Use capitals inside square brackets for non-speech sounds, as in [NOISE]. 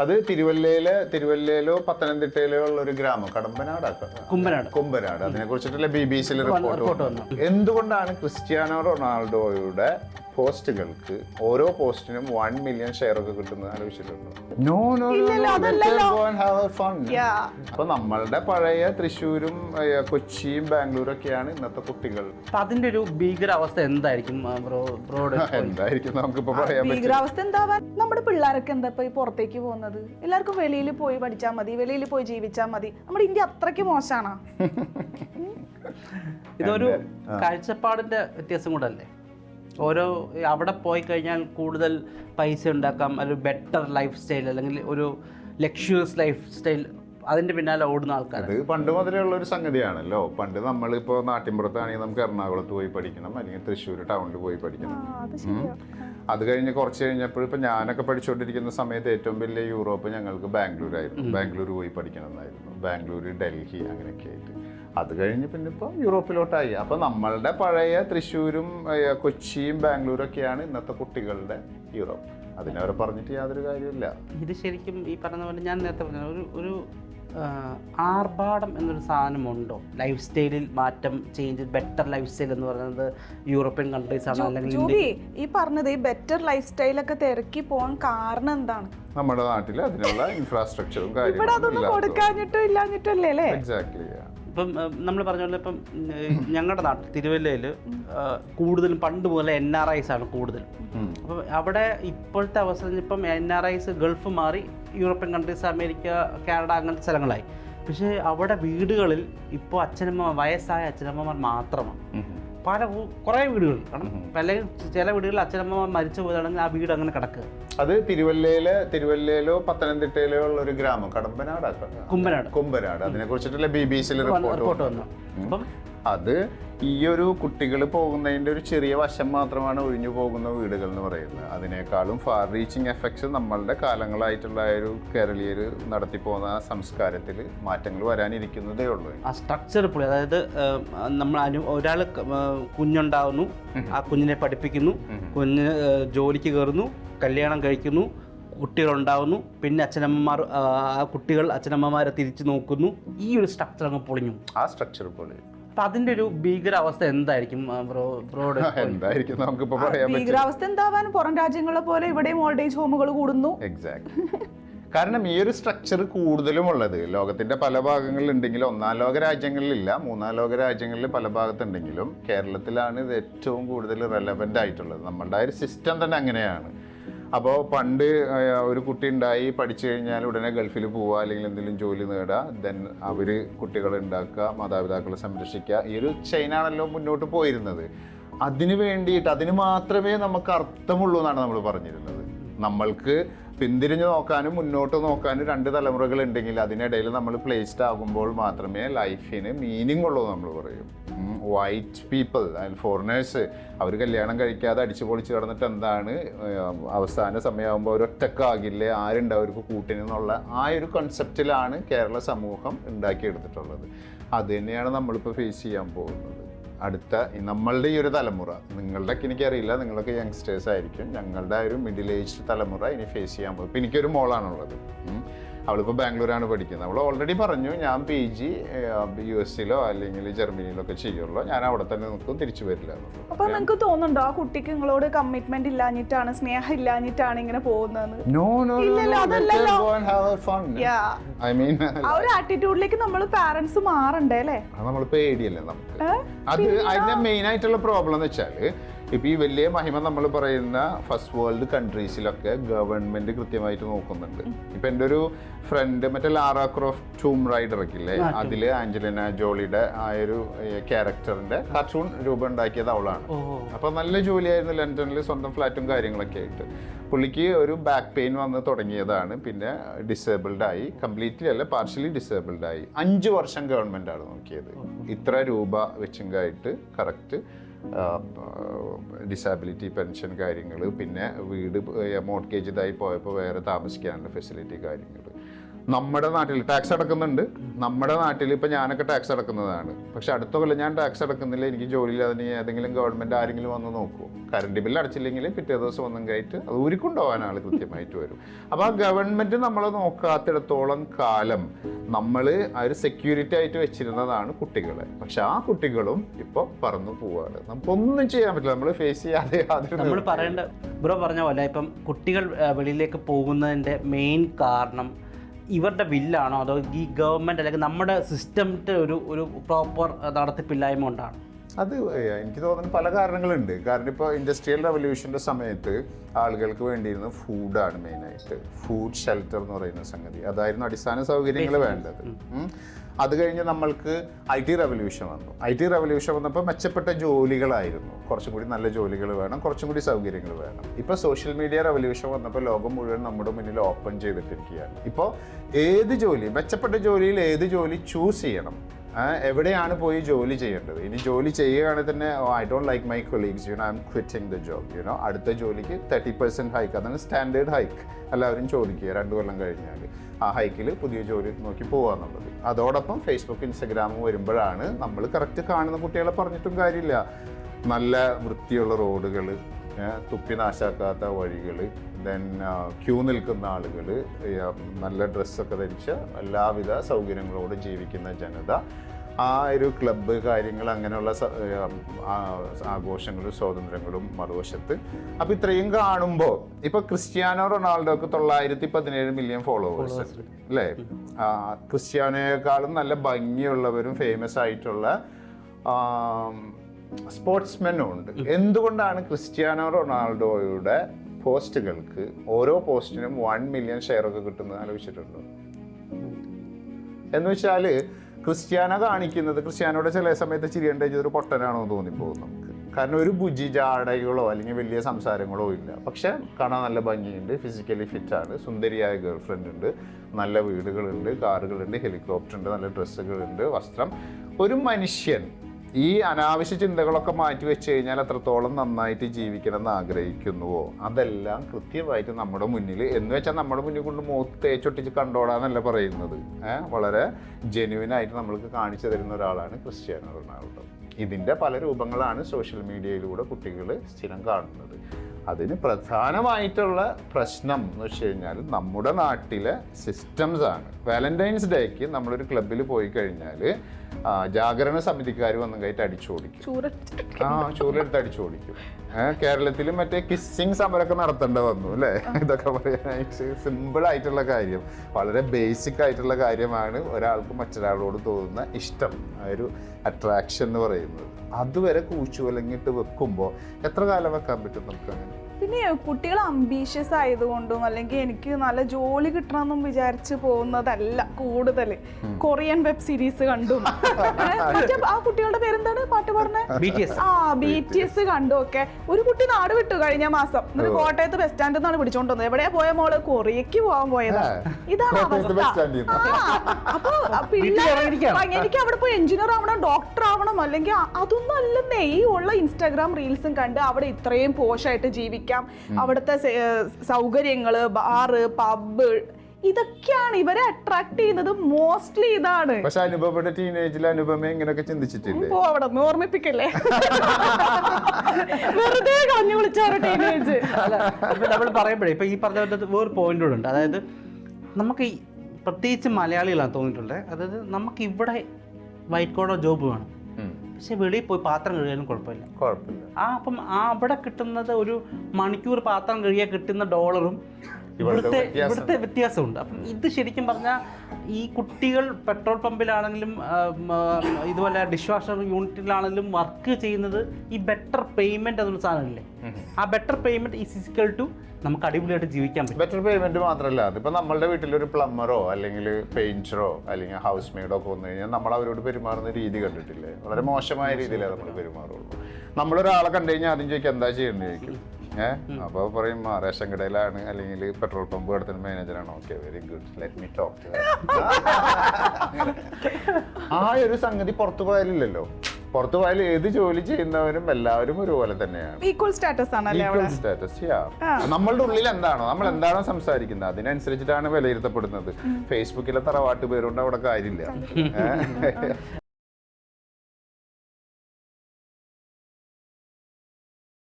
അത് തിരുവല്ലയിലെ തിരുവല്ലയിലോ പത്തനംതിട്ടയിലോ ഉള്ള ഒരു ഗ്രാമം. കടമ്പനാട് കുമ്പനാട്. കുമ്പനാട്. അതിനെ കുറിച്ചിട്ടുള്ള ബി ബി സിയിൽ റിപ്പോർട്ട് എന്തുകൊണ്ടാണ് ക്രിസ്ത്യാനോ റൊണാൾഡോയുടെ പോസ്റ്റുകൾക്ക് ഓരോ പോസ്റ്റിനും വൺ മില്യൺ ഷെയർ ഒക്കെ കിട്ടുന്നത് ആലോചിച്ചിട്ടുണ്ടോ നോ നോ. അപ്പൊ നമ്മളുടെ പഴയ തൃശ്ശൂരും കൊച്ചിയും ബാംഗ്ലൂരും ഒക്കെയാണ് ഇന്നത്തെ കുട്ടികൾ. അപ്പൊ അതിന്റെ ഒരു ഭീകരാവസ്ഥ എന്തായിരിക്കും [LAUGHS] എന്തായിരിക്കും നമുക്കിപ്പോ പറയാൻ ഭീകരാവസ്ഥ എന്താവാൻ നമ്മുടെ പിള്ളേരൊക്കെ എന്താ ഇപ്പൊ ഈ പുറത്തേക്ക് പോകുന്നത്? എല്ലാവർക്കും വെളിയിൽ പോയി പഠിച്ചാൽ മതി വെളിയിൽ പോയി ജീവിച്ചാൽ മതി. നമ്മുടെ ഇന്ത്യ അത്രയ്ക്ക് മോശമാണോ [LAUGHS] ഇതൊരു കാഴ്ചപ്പാടിന്റെ വ്യത്യാസം കൂടെ അല്ലേ ഓരോ അവിടെ പോയി കഴിഞ്ഞാൽ കൂടുതൽ പൈസ ഉണ്ടാക്കാം. അല്ലെങ്കിൽ ബെറ്റർ ലൈഫ് സ്റ്റൈൽ അല്ലെങ്കിൽ ഒരു ലക്ഷറിയസ് ലൈഫ് സ്റ്റൈൽ അതിന്റെ പിന്നാലെ ഓടുന്ന ആൾക്കാർ അത് പണ്ട് മുതലേ ഉള്ള ഒരു സംഗതിയാണല്ലോ. പണ്ട് നമ്മളിപ്പോ നാട്ടിൻപുറത്താണെങ്കിൽ നമുക്ക് എറണാകുളത്ത് പോയി പഠിക്കണം അല്ലെങ്കിൽ തൃശ്ശൂർ ടൗണിൽ പോയി പഠിക്കണം. ആ, അത് ശരിയാ. അത് കഴിഞ്ഞ് കുറച്ച് കഴിഞ്ഞപ്പോൾ ഇപ്പൊ ഞാനൊക്കെ പഠിച്ചുകൊണ്ടിരിക്കുന്ന സമയത്ത് ഏറ്റവും വലിയ യൂറോപ്പ് ഞങ്ങൾക്ക് ബാംഗ്ലൂർ ആയിരുന്നു ബാംഗ്ലൂർ പോയി പഠിക്കണം എന്നായിരുന്നു ബാംഗ്ലൂർ ഡൽഹി അങ്ങനെയൊക്കെ ആയിട്ട്. അത് കഴിഞ്ഞ് പിന്നെ ഇപ്പോൾ യൂറോപ്പിലോട്ടായി. അപ്പൊ നമ്മളുടെ പഴയ തൃശ്ശൂരും കൊച്ചിയും ബാംഗ്ലൂരും ഒക്കെയാണ് ഇന്നത്തെ കുട്ടികളുടെ യൂറോപ്പ്. അതിനവരെ പറഞ്ഞിട്ട് യാതൊരു കാര്യമില്ല ഇത് ശരിക്കും ഈ പറഞ്ഞ പോലെ ഞാൻ നേരത്തെ പറഞ്ഞ ഒരു ഒരു ആർഭാടം എന്നൊരു സാധനമുണ്ടോ? ലൈഫ് സ്റ്റൈലിൽ മാറ്റം ചേഞ്ച് ബെറ്റർ ലൈഫ് സ്റ്റൈൽ എന്ന് പറയുന്നത് യൂറോപ്യൻ കൺട്രീസ് ആണ് അല്ലെങ്കിൽ ഈ പറഞ്ഞത് ഈ ബെറ്റർ ലൈഫ് സ്റ്റൈലൊക്കെ തിരക്കി പോകാൻ കാരണം എന്താണ്? നമ്മുടെ നാട്ടിൽ അതിനുള്ള ഇൻഫ്രാസ്ട്രക്ചറും ഇവിടെ അതൊന്നും കൊടുക്കാഞ്ഞിട്ടും ഇല്ലാഞ്ഞിട്ടല്ലേ അല്ലേ? എക്സാക്ട്ലി ഇപ്പം നമ്മൾ പറഞ്ഞ പോലെ ഇപ്പം ഞങ്ങളുടെ നാട്ടിൽ തിരുവല്ലയിൽ കൂടുതലും പണ്ട് മുതൽ എൻ ആർ ഐസ് ആണ് കൂടുതൽ അപ്പം അവിടെ ഇപ്പോഴത്തെ അവസരം ഇപ്പം എൻ ആർ ഐസ് ഗൾഫ് മാറി യൂറോപ്യൻ കൺട്രീസ് അമേരിക്ക കാനഡ അങ്ങനത്തെ സ്ഥലങ്ങളായി. പക്ഷേ അവിടെ വീടുകളിൽ ഇപ്പോൾ അച്ഛനമ്മ വയസ്സായ അച്ഛനമ്മമാർ മാത്രമാണ്. പല കുറേ വീടുകൾ കാരണം അല്ലെങ്കിൽ ചില വീടുകളിൽ അച്ഛനമ്മമാർ മരിച്ചു പോയതാണെങ്കിൽ ആ വീട് അങ്ങനെ കിടക്കുക. അത് തിരുവല്ലയിലെ തിരുവല്ലയിലോ പത്തനംതിട്ടയിലോ ഉള്ള ഒരു ഗ്രാമം കടമ്പനാട് കുമ്പനാട്. കുമ്പനാട്. അതിനെ കുറിച്ചിട്ടുള്ള ബി ബി സിയിൽ റിപ്പോർട്ട് റിപ്പോർട്ട് വന്നു അപ്പം അത് ഈ ഒരു കുട്ടികൾ പോകുന്നതിന്റെ ഒരു ചെറിയ വശം മാത്രമാണ് ഒഴിഞ്ഞു പോകുന്ന വീടുകൾ എന്ന് പറയുന്നത്. അതിനേക്കാളും ഫാർ റീച്ചിങ് എഫക്ട്സ് നമ്മളുടെ കാലങ്ങളായിട്ടുള്ള ഒരു കേരളീയർ നടത്തി പോകുന്ന ആ സംസ്കാരത്തിൽ മാറ്റങ്ങൾ വരാനിരിക്കുന്നതേ ഉള്ളൂ. ആ സ്ട്രക്ചർ പുള്ളി അതായത് നമ്മൾ അനു ഒരാൾ കുഞ്ഞുണ്ടാവുന്നു ആ കുഞ്ഞിനെ പഠിപ്പിക്കുന്നു കുഞ്ഞ് ജോലിക്ക് കയറുന്നു കല്യാണം കഴിക്കുന്നു കുട്ടികളുണ്ടാവുന്നു പിന്നെ അച്ഛനമ്മമാർ ആ കുട്ടികൾ അച്ഛനമ്മമാരെ തിരിച്ചു നോക്കുന്നു ഈ ഒരു സ്ട്രക്ചർ അങ്ങ് പൊളിഞ്ഞു. ആ സ്ട്രക്ചർ പോലെ അപ്പം അതിന്റെ ഒരു ഭീകരാവസ്ഥ എന്തായിരിക്കും ആ, ബ്രോ ബ്രോഡ് എന്തായിരിക്കും? നമുക്കിപ്പോ പറയാൻ പറ്റും. ഭീകരാവസ്ഥ എന്താവാൻ പുറം രാജ്യങ്ങളെ പോലെ ഇവിടെയും ഓൾഡേജ് ഏജ് ഹോമുകൾ കൂടുന്നു. എക്സാക്ട് കാരണം ഈ ഒരു സ്ട്രക്ചർ കൂടുതലും ഉള്ളത് ലോകത്തിന്റെ പല ഭാഗങ്ങളിൽ ഉണ്ടെങ്കിലും ഒന്നാം ലോക രാജ്യങ്ങളിലില്ല മൂന്നാം ലോക രാജ്യങ്ങളിൽ പല ഭാഗത്തുണ്ടെങ്കിലും കേരളത്തിലാണ് ഇത് ഏറ്റവും കൂടുതൽ റെലവെന്റ് ആയിട്ടുള്ളത്. നമ്മളുടെ ആ ഒരു സിസ്റ്റം തന്നെ അങ്ങനെയാണ്. അപ്പോൾ പണ്ട് ഒരു കുട്ടി ഉണ്ടായി പഠിച്ചു കഴിഞ്ഞാൽ ഉടനെ ഗൾഫിൽ പോവുക അല്ലെങ്കിൽ എന്തെങ്കിലും ജോലി നേടുക ദെൻ അവർ കുട്ടികളെ ഉണ്ടാക്കുക മാതാപിതാക്കളെ സംരക്ഷിക്കുക. ഈ ഒരു ചെയിനാണല്ലോ മുന്നോട്ട് പോയിരുന്നത്. അതിന് വേണ്ടിയിട്ട് അതിന് മാത്രമേ നമുക്ക് അർത്ഥമുള്ളൂ എന്നാണ് നമ്മൾ പറഞ്ഞിരുന്നത്. നമ്മൾക്ക് പിന്തിരിഞ്ഞു നോക്കാനും മുന്നോട്ട് നോക്കാനും രണ്ട് തലമുറകൾ ഉണ്ടെങ്കിൽ അതിനിടയിൽ നമ്മൾ പ്ലേസ്ഡ് ആകുമ്പോൾ മാത്രമേ ലൈഫിന് മീനിങ് ഉള്ളൂ നമ്മൾ പറയും. വൈറ്റ് പീപ്പിൾ അതിൽ ഫോറിനേഴ്സ് അവർ കല്യാണം കഴിക്കാതെ അടിച്ചു പൊളിച്ച് കിടന്നിട്ട് എന്താണ് അവസാന സമയമാകുമ്പോൾ അവരൊറ്റക്കാകില്ലേ ആരുണ്ട് അവർക്ക് കൂട്ടിനെന്നുള്ള ആ ഒരു കൺസെപ്റ്റിലാണ് കേരള സമൂഹം ഉണ്ടാക്കിയെടുത്തിട്ടുള്ളത്. അത് തന്നെയാണ് നമ്മളിപ്പോൾ ഫേസ് ചെയ്യാൻ പോകുന്നത്. അടുത്ത നമ്മളുടെ ഈ ഒരു തലമുറ. നിങ്ങളുടെയൊക്കെ എനിക്കറിയില്ല നിങ്ങളൊക്കെ യങ്സ്റ്റേഴ്സ് ആയിരിക്കും. ഞങ്ങളുടെ ഒരു മിഡിൽ ഏജ് തലമുറ ഇനി ഫേസ് ചെയ്യാൻ പോകും. ഇപ്പം എനിക്കൊരു മോളാണുള്ളത്. അവളിപ്പോൾ ബാംഗ്ലൂരാണ് പഠിക്കുന്നത്. അവൾ ഓൾറെഡി പറഞ്ഞു ഞാൻ പി ജി യു എസിലോ അല്ലെങ്കിൽ ജർമ്മനിയിലോ ഒക്കെ ചെയ്യുള്ളൂ. ഞാൻ അവിടെ തന്നെ നിൽക്കും തിരിച്ചു വരില്ല. അപ്പൊ നിങ്ങൾക്ക് തോന്നുന്നുണ്ടോ? ആ കുട്ടിക്ക് നിങ്ങളോട് കമ്മിറ്റ്മെന്റ് ഇല്ലാഞ്ഞിട്ടാണ് സ്നേഹം ഇല്ലാഞ്ഞിട്ടാണ് ഇങ്ങനെ പോകുന്നത്. ഐ മീൻ ആ ഒരു ആറ്റിറ്റ്യൂഡിലേക്ക് നമ്മൾ പാരന്റ്സ് മാറണ്ടേ അല്ലേ? അത് നമ്മൾ പേടിയല്ലേ നമുക്ക്? അത് അതിന്റെ മെയിൻ ആയിട്ടുള്ള പ്രോബ്ലം എന്ന് വെച്ചാൽ ഇപ്പൊ ഈ വലിയ മഹിമ നമ്മൾ പറയുന്ന ഫസ്റ്റ് വേൾഡ് കൺട്രീസിലൊക്കെ ഗവൺമെന്റ് കൃത്യമായിട്ട് നോക്കുന്നുണ്ട്. ഇപ്പൊ എന്റെ ഒരു ഫ്രണ്ട് മറ്റേ ലാറ ക്രോഫ്റ്റ് ടൂം റൈഡർ ഒക്കെ ഇല്ലേ അതിൽ ആഞ്ചലിന ജോളിയുടെ ആ ഒരു ക്യാരക്ടറിന്റെ കാർട്ടൂൺ രൂപം ഉണ്ടാക്കിയത് അവളാണ്. അപ്പോൾ നല്ല ജോലിയായിരുന്നു ലണ്ടനിൽ സ്വന്തം ഫ്ലാറ്റും കാര്യങ്ങളൊക്കെ ആയിട്ട്. പുള്ളിക്ക് ഒരു ബാക്ക് പെയിൻ വന്ന് തുടങ്ങിയതാണ്. പിന്നെ ഡിസേബിൾഡ് ആയി. കംപ്ലീറ്റ്ലി അല്ല പാർഷ്യലി ഡിസേബിൾഡ് ആയി. അഞ്ച് വർഷം ഗവൺമെന്റ് ആണ് നോക്കിയത്. ഇത്ര രൂപ വെച്ചെങ്കായിട്ട് കറക്റ്റ് ഡിസാബിലിറ്റി പെൻഷൻ കാര്യങ്ങൾ പിന്നെ വീട് മോർഗേജ് ഇതായി പോയപ്പോൾ വേറെ താമസിക്കാനുള്ള ഫെസിലിറ്റി കാര്യങ്ങൾ നമ്മുടെ നാട്ടിൽ ടാക്സ് അടക്കുന്നുണ്ട്. നമ്മുടെ നാട്ടിൽ ഇപ്പം ഞാനൊക്കെ ടാക്സ് അടക്കുന്നതാണ്. പക്ഷെ അടുത്ത കൊല്ലം ഞാൻ ടാക്സ് അടക്കുന്നില്ല. എനിക്ക് ജോലിയിൽ അതിന് ഏതെങ്കിലും ഗവൺമെന്റ് ആരെങ്കിലും വന്ന് നോക്കൂ. കറണ്ട് ബില്ല് അടച്ചില്ലെങ്കിൽ പിറ്റേ ദിവസം ഒന്നും കയറ്റ് അത് ഊരിക്കൊണ്ടുപോകാൻ ആൾ കൃത്യമായിട്ട് വരും. അപ്പോൾ ആ ഗവൺമെന്റ് നമ്മളെ നോക്കാത്തിടത്തോളം കാലം നമ്മൾ ആ ഒരു സെക്യൂരിറ്റി ആയിട്ട് വെച്ചിരുന്നതാണ് കുട്ടികളെ. പക്ഷെ ആ കുട്ടികളും ഇപ്പോൾ പറന്നു പോവാണ്. നമുക്കൊന്നും ചെയ്യാൻ പറ്റില്ല. നമ്മൾ ഫേസ് ചെയ്യാതെ യാതൊരു നമ്മൾ പറയേണ്ട ബ്രോ പറഞ്ഞ പോലെ ഇപ്പം കുട്ടികൾ വെളിയിലേക്ക് പോകുന്നതിന്റെ മെയിൻ കാരണം ഇവരുടെ ബില്ലാണോ അതോ ഈ ഗവൺമെന്റ് അല്ലെങ്കിൽ നമ്മുടെ സിസ്റ്റമിന്റെ ഒരു ഒരു പ്രോപ്പർ നടത്തിപ്പില്ലായ്മ കൊണ്ടാണ്? അത് എനിക്ക് തോന്നുന്നു പല കാരണങ്ങളുണ്ട്. കാരണം ഇപ്പോൾ ഇൻഡസ്ട്രിയൽ റവല്യൂഷന്റെ സമയത്ത് ആളുകൾക്ക് വേണ്ടിയിരുന്ന ഫുഡാണ് മെയിനായിട്ട് ഫുഡ് ഷെൽട്ടർ എന്ന് പറയുന്ന സംഗതി. അതായിരുന്നു അടിസ്ഥാന സൗകര്യങ്ങൾ വേണ്ടത്. അത് കഴിഞ്ഞ് നമ്മൾക്ക് ഐ ടി റവല്യൂഷൻ വന്നു. ഐ ടി റവല്യൂഷൻ വന്നപ്പോൾ മെച്ചപ്പെട്ട ജോലികളായിരുന്നു. കുറച്ചും കൂടി നല്ല ജോലികൾ വേണം കുറച്ചും കൂടി സൗകര്യങ്ങൾ വേണം. ഇപ്പോൾ സോഷ്യൽ മീഡിയ റവല്യൂഷൻ വന്നപ്പോൾ ലോകം മുഴുവൻ നമ്മുടെ മുന്നിൽ ഓപ്പൺ ചെയ്തിട്ടിരിക്കുകയാണ്. ഇപ്പോൾ ഏത് ജോലി മെച്ചപ്പെട്ട ജോലിയിൽ ഏത് ജോലി ചൂസ് ചെയ്യണം? എവിടെയാണ് പോയി ജോലി ചെയ്യേണ്ടത്? ഇനി ജോലി ചെയ്യുകയാണെങ്കിൽ തന്നെ I don't like my colleagues you know I'm quitting the job you know അടുത്ത ജോലിക്ക് തേർട്ടി പെർസെന്റ് ഹൈക്ക് അതാണ് സ്റ്റാൻഡേർഡ് ഹൈക്ക് എല്ലാവരും ചോദിക്കുക രണ്ട് കൊല്ലം കഴിഞ്ഞാൽ ആ ഹൈക്കിൽ പുതിയ ജോലി നോക്കി പോകാന്നുള്ളത് അതോടൊപ്പം ഫേസ്ബുക്ക് ഇൻസ്റ്റഗ്രാമും വരുമ്പോഴാണ് നമ്മൾ കറക്റ്റ് കാണുന്ന കുട്ടികളെ പറഞ്ഞിട്ടും കാര്യമില്ല. നല്ല വൃത്തിയുള്ള റോഡുകൾ തുപ്പി നാശാക്കാത്ത വഴികൾ ദെൻ ക്യൂ നിൽക്കുന്ന ആളുകൾ നല്ല ഡ്രസ്സൊക്കെ ധരിച്ച് എല്ലാവിധ സൗകര്യങ്ങളോട് ജീവിക്കുന്ന ജനത ആ ഒരു ക്ലബ്ബ് കാര്യങ്ങൾ അങ്ങനെയുള്ള ആഘോഷങ്ങളും സ്വാതന്ത്ര്യങ്ങളും മറുവശത്ത്. അപ്പോൾ ഇത്രയും കാണുമ്പോൾ ഇപ്പോൾ ക്രിസ്ത്യാനോ റൊണാൾഡോക്ക് തൊള്ളായിരത്തി പതിനേഴ് മില്യൺ ഫോളോവേഴ്സ് അല്ലേ? ക്രിസ്ത്യാനോയെക്കാളും നല്ല ഭംഗിയുള്ളവരും ഫേമസ് ആയിട്ടുള്ള സ്പോർട്സ്മെനും ഉണ്ട് എന്തുകൊണ്ടാണ് ക്രിസ്ത്യാനോ റൊണാൾഡോയുടെ പോസ്റ്റുകൾക്ക് ഓരോ പോസ്റ്റിനും വൺ മില്യൺ ഷെയർ ഒക്കെ കിട്ടുന്നത് ആലോചിച്ചിട്ടുണ്ടോ? എന്ന് വെച്ചാൽ ക്രിസ്ത്യാനോ കാണിക്കുന്നത് ക്രിസ്ത്യാനോയുടെ ചില സമയത്ത് ചിരിയേണ്ട ഒരു പൊട്ടനാണോ എന്ന് തോന്നിപ്പോകും നമുക്ക്. കാരണം ഒരു ബുജി ജാടകളോ അല്ലെങ്കിൽ വലിയ സംസാരങ്ങളോ ഇല്ല. പക്ഷെ കാണാൻ നല്ല ഭംഗിയുണ്ട്. ഫിസിക്കലി ഫിറ്റാണ് സുന്ദരിയായ ഗേൾ ഫ്രണ്ട് ഉണ്ട്. നല്ല വീടുകളുണ്ട്. കാറുകളുണ്ട്. ഹെലികോപ്റ്റർ ഉണ്ട്. നല്ല ഡ്രസ്സുകളുണ്ട്. വസ്ത്രം. ഒരു മനുഷ്യൻ ഈ അനാവശ്യ ചിന്തകളൊക്കെ മാറ്റി വെച്ച് കഴിഞ്ഞാൽ എത്രത്തോളം നന്നായിട്ട് ജീവിക്കണം എന്ന് ആഗ്രഹിക്കുന്നുവോ? അതെല്ലാം കൃത്യമായിട്ട് നമ്മുടെ മുന്നിൽ എന്ന് വെച്ചാൽ നമ്മുടെ മുന്നിൽ കൊണ്ട് മുഖത്ത് തേച്ചൊട്ടിച്ച് കണ്ടോടാന്നല്ല പറയുന്നത്. വളരെ ജെന്യുവിനായിട്ട് നമ്മൾക്ക് കാണിച്ചു തരുന്ന ഒരാളാണ് ക്രിസ്ത്യാനോ റൊണാൾഡോ. ഇതിന്റെ പല രൂപങ്ങളാണ് സോഷ്യൽ മീഡിയയിലൂടെ കുട്ടികൾ സ്ഥിരം കാണുന്നത്. അതിന് പ്രധാനമായിട്ടുള്ള പ്രശ്നം എന്ന് വെച്ച് കഴിഞ്ഞാൽ നമ്മുടെ നാട്ടിലെ സിസ്റ്റംസ് ആണ്. വാലന്റൈൻസ് ഡേക്ക് നമ്മളൊരു ക്ലബിൽ പോയി കഴിഞ്ഞാൽ ജാഗരണ സമിതിക്കാർ വന്നും കയറ്റി അടിച്ചോടിക്കും. ആ ചൂലെടുത്ത് അടിച്ചോടിക്കും. കേരളത്തിൽ മറ്റേ കിസ്സിങ് സമരമൊക്കെ നടത്തേണ്ട വന്നു അല്ലേ? ഇതൊക്കെ പറയാനായിട്ട് സിമ്പിൾ ആയിട്ടുള്ള കാര്യം. വളരെ ബേസിക് ആയിട്ടുള്ള കാര്യമാണ് ഒരാൾക്ക് മറ്റൊരാളോട് തോന്നുന്ന ഇഷ്ടം ആ ഒരു അട്രാക്ഷൻ എന്ന് പറയുന്നത്. അതുവരെ കൂച്ചു കൂച്ചുവലങ്ങിട്ട് വെക്കുമ്പോൾ എത്ര കാലം വെക്കാൻ പറ്റും നമുക്ക് അങ്ങനെ? പിന്നെ കുട്ടികൾ അംബീഷ്യസ് ആയതുകൊണ്ടും അല്ലെങ്കിൽ എനിക്ക് നല്ല ജോലി കിട്ടണമെന്നും വിചാരിച്ച് പോകുന്നതല്ല കൂടുതൽ. കൊറിയൻ വെബ് സീരീസ് കണ്ടും. ആ കുട്ടികളുടെ പേരെന്താണ്? പാട്ട് പറഞ്ഞേ ബി ടി എസ് ആ ബി ടി എസ് കണ്ടു ഒക്കെ ഒരു കുട്ടി നാട് വിട്ടു കഴിഞ്ഞ മാസം. എന്നിട്ട് കോട്ടയത്ത് ബസ് സ്റ്റാൻഡിൽ നിന്നാണ് പിടിച്ചോണ്ട് വന്നത്. എവിടെയാ പോയ മോൾ? കൊറിയക്ക് പോകാൻ പോയത്. ഇതാണ് അവസ്ഥ. അപ്പൊ [LAUGHS] ഇറങ്ങിയിരിക്കുകയാണ്. എനിക്ക് അവിടെ പോയി എഞ്ചിനീയർ ആവണം ഡോക്ടർ ആവണം അല്ലെങ്കിൽ അതൊന്നും അല്ലെന്നേ. ഈ ഉള്ള ഇൻസ്റ്റാഗ്രാം റീൽസും കണ്ട് അവിടെ ഇത്രയും പോഷായിട്ട് ജീവിക്കാം അവിടുത്തെ സൗകര്യങ്ങൾ ബാറ് പബ് ഇതൊക്കെയാണ് ഇവരെ അട്രാക്ട് ചെയ്യുന്നത് മോസ്റ്റ്ലി ഇതാണ്. പക്ഷെ അനുപമയുടെ ടീനേജിൽ അനുപമ ഇങ്ങനെയൊക്കെ ചിന്തിച്ചിട്ടില്ലേ? പോ അവിടെ ഓർമ്മിപ്പിക്കല്ലേ? [LAUGHS] വെറുതെ കളഞ്ഞു വിളിച്ചാറ് ടീനേജ് അല്ല നമ്മൾ പറയുമ്പോഴേ ഇപ്പൊ ഈ പറഞ്ഞ വേറെ പോയിന്റ് കൂടെ ഉണ്ട്. അതായത് നമുക്ക് പ്രത്യേകിച്ച് മലയാളികളാണ് തോന്നിയിട്ടുണ്ട് അതായത് നമുക്ക് ഇവിടെ വൈറ്റ് കോളർ ജോബ് വേണം. പക്ഷെ വെളിയിൽ പോയി പാത്രം കഴുകാനും കുഴപ്പമില്ല. കുഴപ്പമില്ല. ആ അപ്പം ആ അവിടെ കിട്ടുന്നത് ഒരു മണിക്കൂർ പാത്രം കഴുകിയാൽ കിട്ടുന്ന ഡോളറും ഇവിടുത്തെ ഇവിടുത്തെ വ്യത്യാസം. ഇവിടുത്തെ വ്യത്യാസമുണ്ട്. അപ്പം ഇത് ശരിക്കും പറഞ്ഞാൽ ഈ കുട്ടികൾ പെട്രോൾ പമ്പിലാണെങ്കിലും ഇതുപോലെ ഡിഷ് വാഷർ യൂണിറ്റിലാണെങ്കിലും വർക്ക് ചെയ്യുന്നത് ഈ ബെറ്റർ പേയ്മെന്റ് എന്നൊരു സാധനമില്ലേ? ആ ബെറ്റർ പേയ്മെന്റ് ഈ ഫിസിക്കൽ ടു നമുക്ക് അടിപൊളിയായിട്ട് ജീവിക്കാൻ പറ്റും. ബെറ്റർ പേയ്മെന്റ് മാത്രമല്ല അതിപ്പോ നമ്മളുടെ വീട്ടിലൊരു പ്ലംബറോ അല്ലെങ്കിൽ പെയിന്ററോ അല്ലെങ്കിൽ ഹൗസ് മെയ്ഡോ ഒക്കെ വന്നു കഴിഞ്ഞാൽ നമ്മൾ അവരോട് പെരുമാറുന്ന രീതി കണ്ടിട്ടില്ലേ? വളരെ മോശമായ രീതിയിലേ നമ്മൾ പെരുമാറുള്ളൂ. നമ്മളൊരാളെ കണ്ടു കഴിഞ്ഞാൽ ആദ്യം ചോദിക്കാം എന്താ ചെയ്യേണ്ടത് ചോദിക്കും. ഏഹ് അപ്പോൾ പറയും "ആ, റേഷൻ കടയിലാണ്. അല്ലെങ്കിൽ പെട്രോൾ പമ്പ് നടത്തുന്ന മാനേജറാണ്. Okay very good let me talk ആ ഒരു സംഗതി പുറത്തു പോയാലില്ലല്ലോ. പുറത്തു പോയാൽ ഏത് ജോലി ചെയ്യുന്നവരും എല്ലാവരും ഒരുപോലെ തന്നെയാണ്. ഈക്വൽ സ്റ്റാറ്റസ് ആണല്ലേ ഈക്വൽ സ്റ്റാറ്റസ് നമ്മളുടെ ഉള്ളിൽ എന്താണോ? നമ്മൾ എന്താണോ സംസാരിക്കുന്നത്. അതിനനുസരിച്ചിട്ടാണ് വിലയിരുത്തപ്പെടുന്നത്. ഫേസ്ബുക്കിലെ തറവാട്ട് പേരുകൊണ്ട് അവിടെ കാര്യമില്ല?